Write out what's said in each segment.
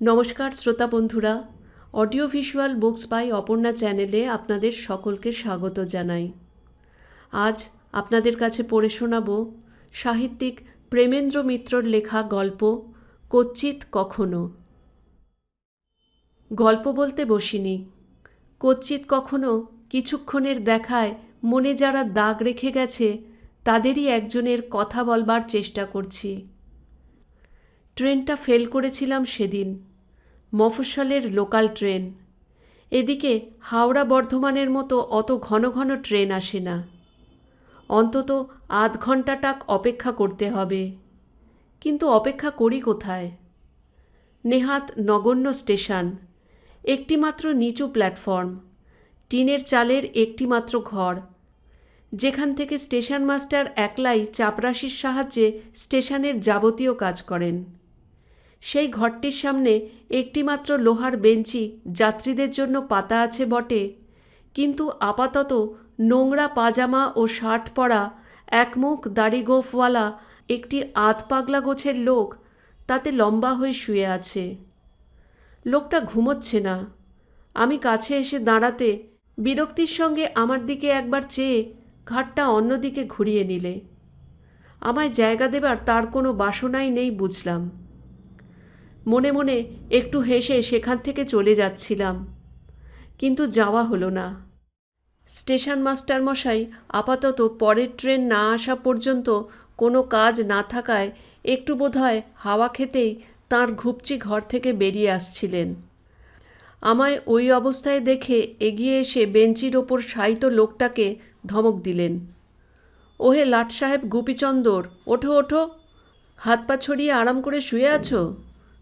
নমস্কার শ্রোতা বন্ধুরা audio visual books by Aparna চ্যানেলে আপনাদের সকলকে স্বাগত জানাই। আজ আপনাদের কাছে পড়ে শোনাব সাহিত্যিক প্রেমেন্দ্র মিত্রর লেখা গল্প কচ্চিৎ কখনো। গল্প বলতে বসিনি। কচ্চিৎ কখনো কিছুক্ষণের দেখায় মনে যারা দাগ রেখে গেছে, তাদেরই একজনের কথা বলবার চেষ্টা করছি। ট্রেনটা ফেল করেছিলাম সেদিন। মফস্বলের লোকাল ট্রেন। এদিকে হাওড়া বর্ধমানের মতো অত ঘন ঘন ট্রেন আসে না। অন্তত আধ ঘন্টাটাক অপেক্ষা করতে হবে। কিন্তু অপেক্ষা করি কোথায়? নেহাত নগণ্য স্টেশন, একটিমাত্র নিচু প্ল্যাটফর্ম, টিনের চালের একটিমাত্র ঘর, যেখান থেকে স্টেশন মাস্টার একলাই চাপরাশির সাহায্যে স্টেশনের যাবতীয় কাজ করেন। সেই ঘরটির সামনে একটিমাত্র লোহার বেঞ্চি যাত্রীদের জন্য পাতা আছে বটে। কিন্তু আপাতত নোংরা পাজামা ও শার্ট পরা একমুখ দাড়ি গোফওয়ালা একটি আধ পাগলা গোছের লোক তাতে লম্বা হয়ে শুয়ে আছে। লোকটা ঘুমোচ্ছে না। আমি কাছে এসে দাঁড়াতে বিরক্তির সঙ্গে আমার দিকে একবার চেয়ে ঘাটটা অন্যদিকে ঘুরিয়ে নিলে। আমায় জায়গা দেবার তার কোনো বাসনাই নেই বুঝলাম। মনে মনে একটু হেসে সেখান থেকে চলে যাচ্ছিলাম। কিন্তু যাওয়া হলো না। স্টেশন মাস্টার মশাই আপাতত পরের ট্রেন না আসা পর্যন্ত কোনো কাজ না থাকায় একটু বোধহয় হাওয়া খেতেই তাঁর ঘুপচি ঘর থেকে বেরিয়ে আসছিলেন। আমায় ওই অবস্থায় দেখে এগিয়ে এসে বেঞ্চির ওপর শায়িত লোকটাকে ধমক দিলেন। ওহে লাট সাহেব গুপিচন্দর, ওঠো ওঠো। হাত পা ছড়িয়ে আরাম করে শুয়ে আছো?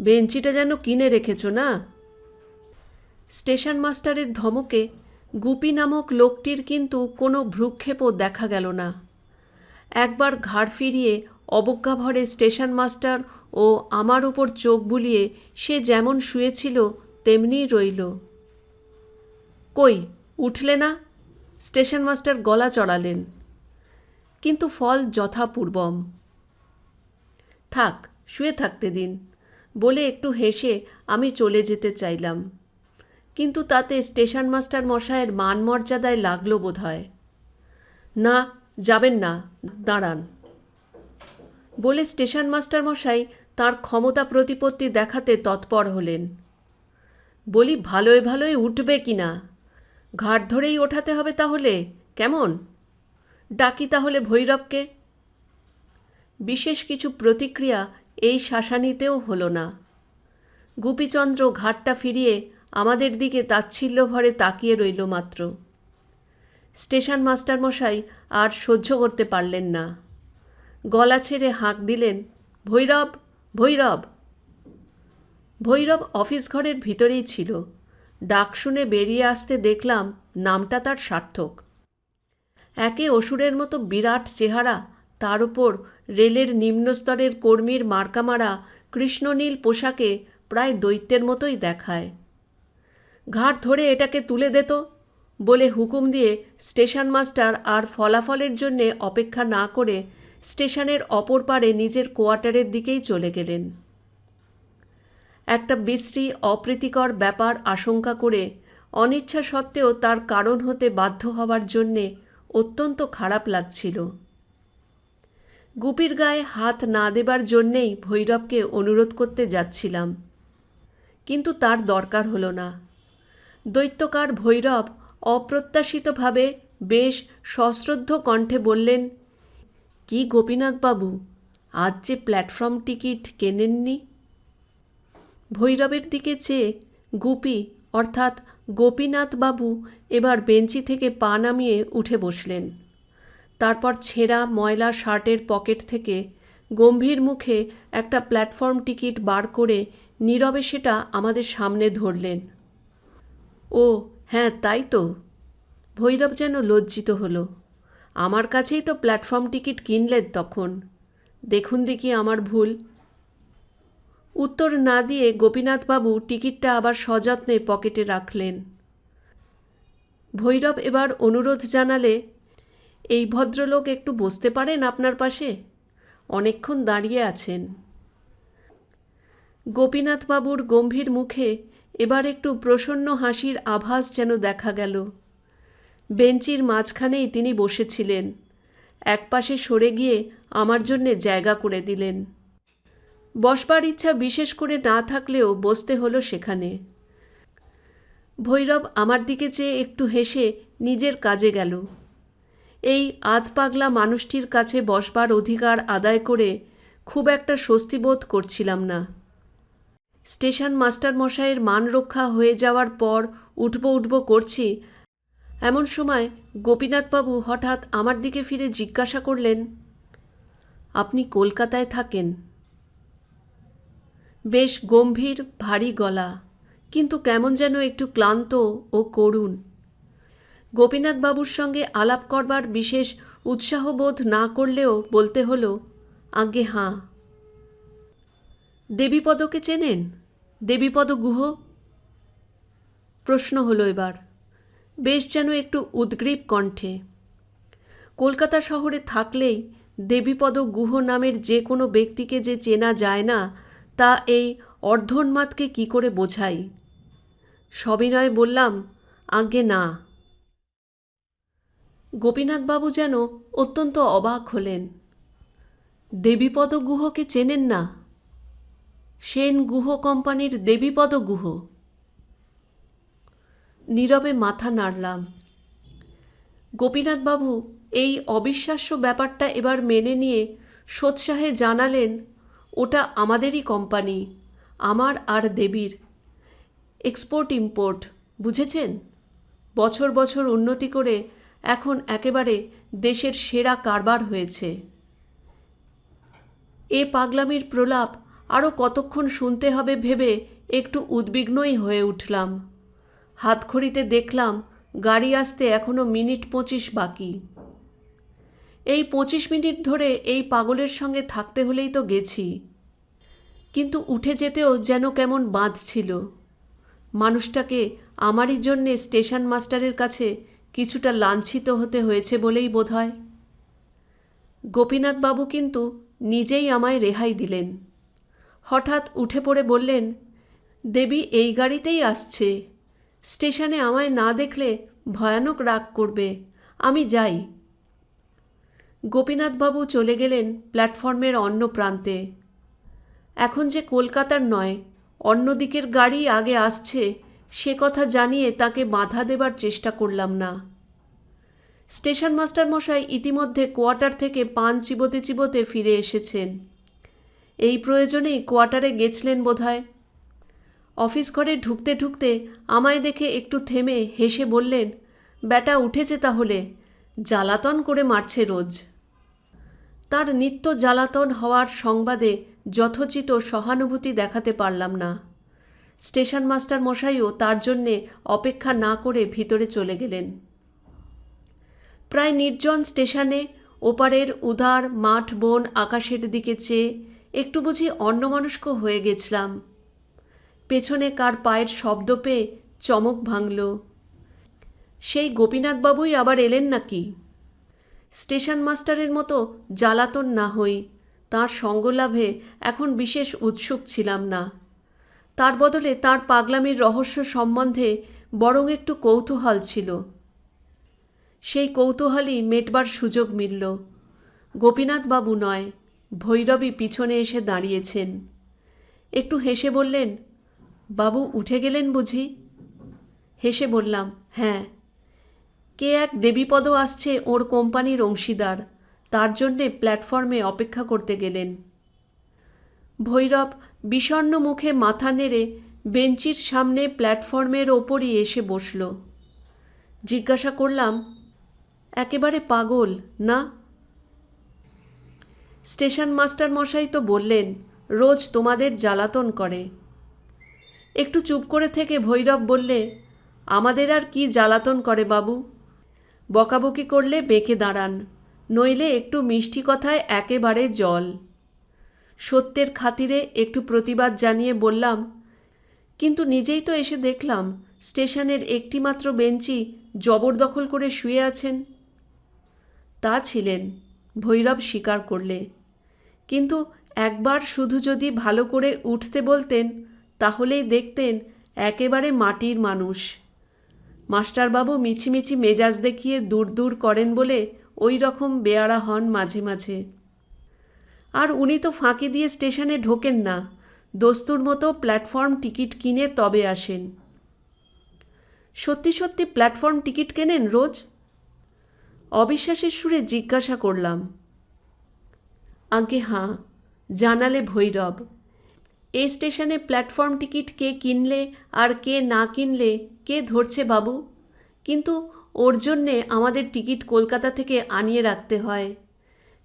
বেঞ্চিটা যেন কিনে রেখেছ না? স্টেশন মাস্টারের ধমকে গুপি নামক লোকটির কিন্তু কোনো ভ্রুক্ষেপও দেখা গেল না। একবার ঘাড় ফিরিয়ে অবজ্ঞাভরে স্টেশন মাস্টার ও আমার ওপর চোখ বুলিয়ে সে যেমন শুয়েছিল তেমনিই রইল। কই, উঠলে না? স্টেশন মাস্টার গলা চড়ালেন। কিন্তু ফল যথাপূর্বম। থাক, শুয়ে থাকতে দিন। বলে একটু হেসে আমি চলে যেতে চাইলাম। কিন্তু তাতে স্টেশন মাস্টার মশায়ের মান মর্যাদায় লাগল বোধ হয় না, যাবেন না, দাঁড়ান। বলে স্টেশন মাস্টার মশাই তার ক্ষমতা প্রতিপত্তি দেখাতে তৎপর হলেন। বলি ভালোই ভালোই উঠবে কি না? ঘাট ধরেই ওঠাতে হবে তাহলে, কেমন? ডাকি তাহলে ভৈরবকে? বিশেষ কিছু প্রতিক্রিয়া এই শাসানিতেও হলো না। গুপিচন্দ্র ঘাটটা ফিরিয়ে আমাদের দিকে তাচ্ছিল্য ভরে তাকিয়ে রইল মাত্র। স্টেশন মাস্টার মশাই আর সহ্য করতে পারলেন না। গলা ছেড়ে হাঁক দিলেন, ভৈরব ভৈরব। ভৈরব অফিস ঘরের ভিতরেই ছিল। ডাক শুনে বেরিয়ে আসতে দেখলাম নামটা তার সার্থক। একে অসুরের মতো বিরাট চেহারা তার উপর রেলের নিম্নস্তরের কর্মীর মার্কামারা কৃষ্ণনীল পোশাকে প্রায় দৈত্যের মতোই দেখায়। ঘাট ধরে এটাকে তুলে দিত বলে হুকুম দিয়ে স্টেশন মাস্টার আর ফলাফলের জন্যে অপেক্ষা না করে স্টেশনের অপর পারে নিজের কোয়ার্টারের দিকেই চলে গেলেন। একটা বিশ্রী, অপ্রীতিকর ব্যাপার আশঙ্কা করে অনিচ্ছা সত্ত্বেও তার কারণ হতে বাধ্য হওয়ার জন্যে অত্যন্ত খারাপ লাগছিল। গুপির গায়ে হাত না দেবার জন্যেই ভৈরবকে অনুরোধ করতে যাচ্ছিলাম। কিন্তু তার দরকার হলো না। দৈত্যকার ভৈরব অপ্রত্যাশিতভাবে বেশ সশ্রদ্ধ কণ্ঠে বললেন, কি গোপীনাথবাবু, আজ যে প্ল্যাটফর্ম টিকিট কেনেননি? ভৈরবের দিকে চেয়ে গুপি, অর্থাৎ গোপীনাথবাবু, এবার বেঞ্চি থেকে পা নামিয়ে উঠে বসলেন। তারপর ছেঁড়া ময়লা শার্টের পকেট থেকে গম্ভীর মুখে একটা প্ল্যাটফর্ম টিকিট বার করে নীরবে সেটা আমাদের সামনে ধরলেন। ও হ্যাঁ তাই তো। ভৈরব যেন লজ্জিত হলো। আমার কাছেই তো প্ল্যাটফর্ম টিকিট কিনলেন তখন। দেখুন দেখি আমার ভুল। উত্তর না দিয়ে গোপীনাথবাবু টিকিটটা আবার সযত্নে পকেটে রাখলেন। ভৈরব এবার অনুরোধ জানালে এই ভদ্রলোক একটু বসতে পারেন আপনার পাশে? অনেকক্ষণ দাঁড়িয়ে আছেন। গোপীনাথবাবুর গম্ভীর মুখে এবার একটু প্রসন্ন হাসির আভাস যেন দেখা গেল। বেঞ্চির মাঝখানেই তিনি বসেছিলেন। একপাশে সরে গিয়ে আমার জন্যে জায়গা করে দিলেন। বসবার ইচ্ছা বিশেষ করে না থাকলেও বসতে হলো সেখানে। ভৈরব আমার দিকে চেয়ে একটু হেসে নিজের কাজে গেল। এই আধ পাগলা মানুষটির কাছে বসবার অধিকার আদায় করে খুব একটা স্বস্তি বোধ করছিলাম না। স্টেশন মাস্টার মশাইয়ের মান রক্ষা হয়ে যাওয়ার পর উঠব উঠব করছি। এমন সময় গোপীনাথবাবু হঠাৎ আমার দিকে ফিরে জিজ্ঞাসা করলেন, আপনি কলকাতায় থাকেন? বেশ গম্ভীর, ভারী গলা, কিন্তু কেমন যেন একটু ক্লান্ত ও করুণ। গোপীনাথবাবুর সঙ্গে আলাপ করবার বিশেষ উৎসাহবোধ না করলেও বলতে হলো, আজ্ঞে, হাঁ। দেবীপদকে চেনেন? দেবীপদ গুহ? প্রশ্ন হলো এবার, বেশ যেন একটু উদ্গ্রীব কণ্ঠে। কলকাতা শহরে থাকলেই দেবীপদ গুহ নামের যে কোনো ব্যক্তিকে যে চেনা যায় না, তা এই অর্ধন্মাদকে কি করে বোঝাই? সবিনয় বললাম, আজ্ঞে, না। গোপীনাথবাবু যেন অত্যন্ত অবাক হলেন। দেবীপদ গুহকে চেনেন না? সেন গুহ কোম্পানির দেবীপদ গুহ নীরবে মাথা নাড়লাম। গোপীনাথবাবু এই অবিশ্বাস্য ব্যাপারটা এবার মেনে নিয়ে সোৎসাহে জানালেন, ওটা আমাদেরই কোম্পানি, আমার আর দেবীর। এক্সপোর্ট ইম্পোর্ট বুঝেছেন? বছর বছর উন্নতি করে এখন একেবারে দেশের সেরা কারবার হয়েছে। এ পাগলামির প্রলাপ আরও কতক্ষণ শুনতে হবে ভেবে একটু উদ্বিগ্নই হয়ে উঠলাম। হাতখড়িতে দেখলাম গাড়ি আসতে এখনও মিনিট পঁচিশ বাকি। এই পঁচিশ মিনিট ধরে এই পাগলের সঙ্গে থাকতে হলেই তো গেছি। কিন্তু উঠে যেতেও যেন কেমন বাঁধছিল। মানুষটাকে আমারই জন্যে স্টেশন মাস্টারের কাছে কিছুটা লাঞ্ছিত হতে হয়েছে বলেই বোধ হয় গোপীনাথবাবু কিন্তু নিজেই আমায় রেহাই দিলেন। হঠাৎ উঠে পড়ে বললেন, দেবী, এই গাড়িতেই আসছে। স্টেশনে আমায় না দেখলে ভয়ানক রাগ করবে। আমি যাই। গোপীনাথবাবু চলে গেলেন প্ল্যাটফর্মের অন্য প্রান্তে। এখন যে কলকাতার নয়, অন্য দিকের গাড়ি আগে আসছে সে কথা জানিয়ে তাকে বাধা দেবার চেষ্টা করলাম না। স্টেশন মাস্টার মশাই ইতিমধ্যে কোয়ার্টার থেকে পান চিবোতে চিবোতে ফিরে এসেছেন। এই প্রয়োজনেই কোয়ার্টারে গেছলেন বোধহয়। অফিস ঘরে ঢুকতে ঢুকতে আমায় দেখে একটু থেমে হেসে বললেন ব্যাটা উঠেছে তাহলে। জ্বালাতন করে মারছে রোজ। তার নিত্য জ্বালাতন হওয়ার সংবাদে যথোচিত সহানুভূতি দেখাতে পারলাম না। স্টেশন মাস্টার মশাইও তার জন্যে অপেক্ষা না করে ভিতরে চলে গেলেন। প্রায় নির্জন স্টেশনে ওপারের উদার, মাঠ, বন, আকাশের দিকে চেয়ে একটু বুঝি অন্যমনস্ক হয়ে গেছিলাম। পেছনে কার পায়ের শব্দ পেয়ে চমক ভাঙল। সেই গোপীনাথবাবুই আবার এলেন নাকি? স্টেশন মাস্টারের মতো জ্বালাতন না হই, তাঁর সঙ্গলাভে এখন বিশেষ উৎসুক ছিলাম না। তার বদলে তার পাগলামির রহস্য সম্বন্ধে বরং একটু কৌতূহল ছিল। সেই কৌতূহলই মেটবার সুযোগ মিলল। গোপীনাথবাবু নয়, ভৈরবী পিছনে এসে দাঁড়িয়েছেন। একটু হেসে বললেন, বাবু উঠে গেলেন বুঝি? হেসে বললাম হ্যাঁ। কে এক দেবীপদ আসছে ওর কোম্পানির অংশীদার, তার জন্যে প্ল্যাটফর্মে অপেক্ষা করতে গেলেন। ভৈরব বিষণ্ন মুখে মাথা নেড়ে বেঞ্চির সামনে প্ল্যাটফর্মের ওপরই এসে বসল। জিজ্ঞাসা করলাম, একেবারে পাগল, না? স্টেশন মাস্টার মশাই তো বললেন, রোজ তোমাদের জ্বালাতন করে। একটু চুপ করে থেকে ভৈরব বললে, আমাদের আর কি জ্বালাতন করে বাবু? বকাবকি করলে বেঁকে দাঁড়ান, নইলে একটু মিষ্টি কথায় একেবারে জল। সত্যের খাতিরে একটু প্রতিবাদ জানিয়ে বললাম, কিন্তু নিজেই তো এসে দেখলাম স্টেশনের একটিমাত্র বেঞ্চি জবরদখল করে শুয়ে আছেন। তা ছিলেন, ভৈরব স্বীকার করলে। কিন্তু একবার শুধু যদি ভালো করে উঠতে বলতেন, তাহলেই দেখতেন একেবারে মাটির মানুষ। মাস্টারবাবু মিছিমিছি মেজাজ দেখিয়ে দূর দূর করেন বলে ওই রকম বেয়ারা হন মাঝে মাঝে। আর উনি তো ফাঁকি দিয়ে স্টেশনে ঢোকেন না। দস্তুর মতো প্ল্যাটফর্ম টিকিট কিনে তবে আসেন। সত্যি সত্যি প্ল্যাটফর্ম টিকিট কেনেন রোজ? অবিশ্বাসের সুরে জিজ্ঞাসা করলাম। আগে হাঁ, জানালে ভৈরব। এই স্টেশনে প্ল্যাটফর্ম টিকিট কে কিনলে আর কে না কিনলে কে ধরছে বাবু? কিন্তু ওর জন্যে আমাদের টিকিট কলকাতা থেকে আনিয়ে রাখতে হয়।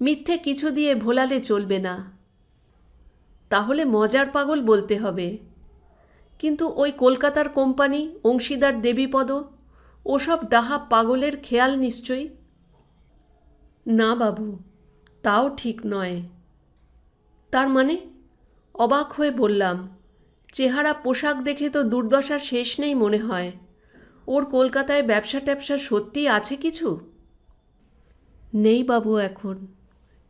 মিথ্যে কিছু দিয়ে ভোলালে চলবে না। তাহলে মজার পাগল বলতে হবে। কিন্তু ওই কলকাতার কোম্পানি, অংশীদার দেবীপদ, ওসব ডাহা পাগলের খেয়াল নিশ্চয়ই? না বাবু, তাও ঠিক নয়। তার মানে? অবাক হয়ে বললাম, চেহারা পোশাক দেখে তো দুর্দশা শেষ নেই মনে হয়। ওর কলকাতায় ব্যবসা ট্যাবসা সত্যি আছে কিছু? নেই বাবু এখন।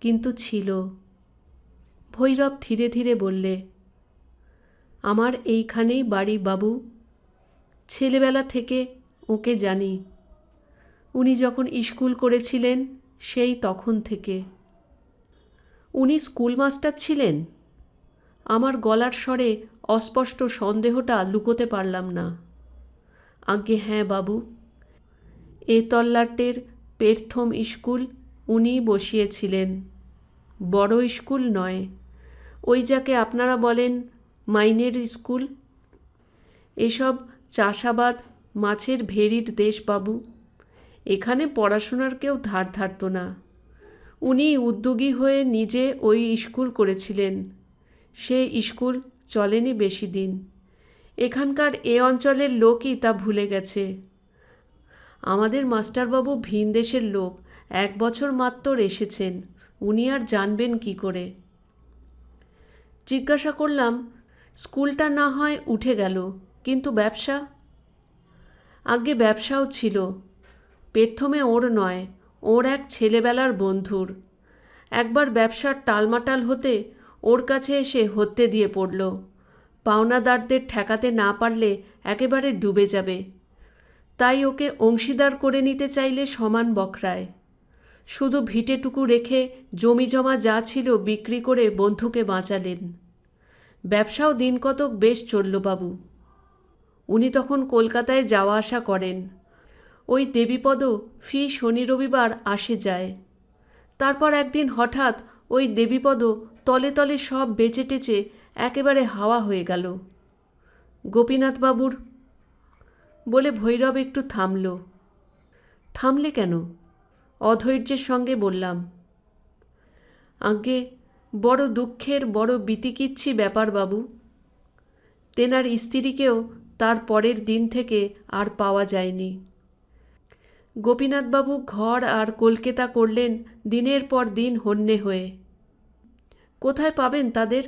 কিন্তু ছিল। ভৈরব ধীরে ধীরে বললে, আমার এইখানেই বাড়ি, বাবু। ছেলেবেলা থেকে ওকে জানি। উনি যখন স্কুল করেছিলেন, সেই তখন থেকে। উনি স্কুল মাস্টার ছিলেন? আমার গলার স্বরে অস্পষ্ট সন্দেহটা লুকোতে পারলাম না। আজ্ঞে হ্যাঁ বাবু। এ তল্লাটের পেরথম স্কুল উনি বসিয়েছিলেন। বড় স্কুল নয়। ওই যাকে আপনারা বলেন মাইনের স্কুল। এসব চাষাবাদ মাছের ভেরির দেশ বাবু এখানে পড়াশোনার কেউ ধার ধারত না। উনি উদ্যোগী হয়ে নিজে ওই স্কুল করেছিলেন। সে স্কুল চলেনি বেশি দিন। এখানকার এ অঞ্চলের লোকই তা ভুলে গেছে। আমাদের মাস্টারবাবু ভিন দেশের লোক। এক বছর মাত্র এসেছেন। উনি আর জানবেন কি করে। জিজ্ঞাসা করলাম, স্কুলটা না হয় উঠে গেল, কিন্তু ব্যবসা? আগে ব্যবসাও ছিল। প্রথমে ওর নয়, ওর এক ছেলেবেলার বন্ধুর। একবার ব্যবসার টালমাটাল হতে ওর কাছে এসে হত্যে দিয়ে পড়ল। পাওনাদারদের ঠেকাতে না পারলে একেবারে ডুবে যাবে। তাই ওকে অংশীদার করে নিতে চাইলে সমান বখরায়। শুধু ভিটেটুকু রেখে জমি জমা যা ছিল বিক্রি করে বন্ধুকে বাঁচালেন। ব্যবসাও দিন কতক বেশ চলল বাবু। উনি তখন কলকাতায় যাওয়া আসা করেন। ওই দেবীপদ ফি শনি রবিবার আসে যায়। তারপর একদিন হঠাৎ ওই দেবীপদ তলে তলে সব বেচে টেচে একেবারে হাওয়া হয়ে গেল। গোপীনাথবাবুর বলে ভৈরব একটু থামল। থামলে কেন? অধৈর্যের সঙ্গে বললাম, আজ্ঞে, বড় দুঃখের, বড় বিতিকিচ্ছি ব্যাপার বাবু। তেনার স্ত্রীকেও তার পরের দিন থেকে আর পাওয়া যায়নি। গোপীনাথবাবু ঘর আর কলকেতা করলেন দিনের পর দিন হন্যে হয়ে। কোথায় পাবেন তাদের?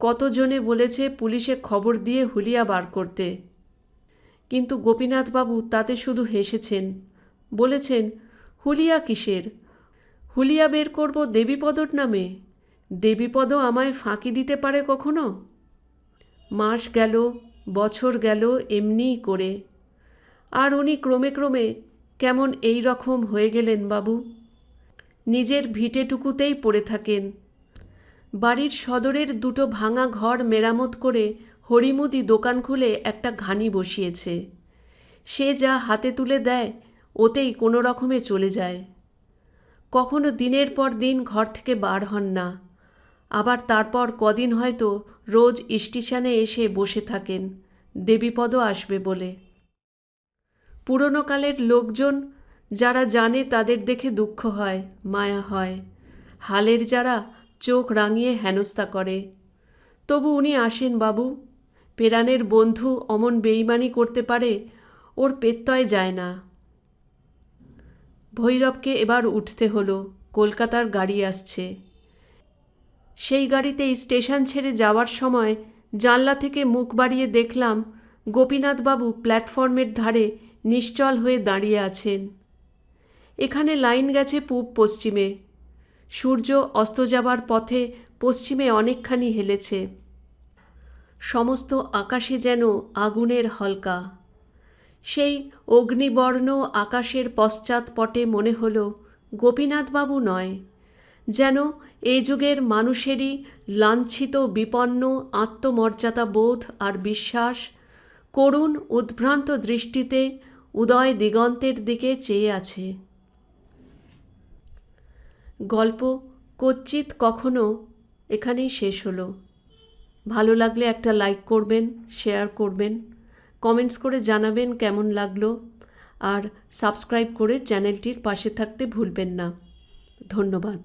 কতজনে বলেছে পুলিশে খবর দিয়ে হুলিয়া বার করতে। কিন্তু গোপীনাথবাবু তাতে শুধু হেসেছেন, বলেছেন হুলিয়া কিসের? হুলিয়া বের করব দেবীপদর নামে। দেবীপদ আমায় ফাঁকি দিতে পারে কখনো? মাস গেল, বছর গেল এমনিই করে। আর উনি ক্রমে ক্রমে কেমন এই রকম হয়ে গেলেন বাবু? নিজের ভিটেটুকুতেই পড়ে থাকেন। বাড়ির সদরের দুটো ভাঙা ঘর মেরামত করে হরিমুদি দোকান খুলে একটা ঘানি বসিয়েছে। সে যা হাতে তুলে দেয় ওতেই কোনো রকমে চলে যায়। কখনো দিনের পর দিন ঘর থেকে বার হন না। আবার তারপর কদিন হয়তো রোজ স্টেশনে এসে বসে থাকেন দেবীপদ আসবে বলে। পুরনো কালের লোকজন যারা জানে তাদের দেখে দুঃখ হয়, মায়া হয়। হালের যারা চোখ রাঙিয়ে হেনস্থা করে। তবু উনি আসেন, বাবু, পেরানের বন্ধু অমন বেইমানি করতে পারে, ওর পেত্তয় যায় না। ভৈরবকে এবার উঠতে হলো, কলকাতার গাড়ি আসছে। সেই গাড়িতেই স্টেশন ছেড়ে যাওয়ার সময় জানলা থেকে মুখ বাড়িয়ে দেখলাম গোপীনাথবাবু প্ল্যাটফর্মের ধারে নিশ্চল হয়ে দাঁড়িয়ে আছেন। এখানে লাইন গেছে পূব পশ্চিমে। সূর্য অস্ত যাবার পথে পশ্চিমে অনেকখানি হেলেছে। সমস্ত আকাশে যেন আগুনের হলকা। সেই অগ্নিবর্ণ আকাশের পশ্চাৎপটে মনে হল, গোপীনাথবাবু নয়, যেন এ যুগের মানুষেরই লাঞ্ছিত, বিপন্ন, আত্মমর্যাদা বোধ আর বিশ্বাস করুণ, উদ্ভ্রান্ত দৃষ্টিতে উদয় দিগন্তের দিকে চেয়ে আছে। গল্প কচ্চিৎ কখনো এখানেই শেষ হলো। ভালো লাগলে একটা লাইক করবেন, শেয়ার করবেন। কমেন্টস করে জানাবেন কেমন লাগল। আর সাবস্ক্রাইব করে চ্যানেলটির পাশে থাকতে ভুলবেন না। ধন্যবাদ।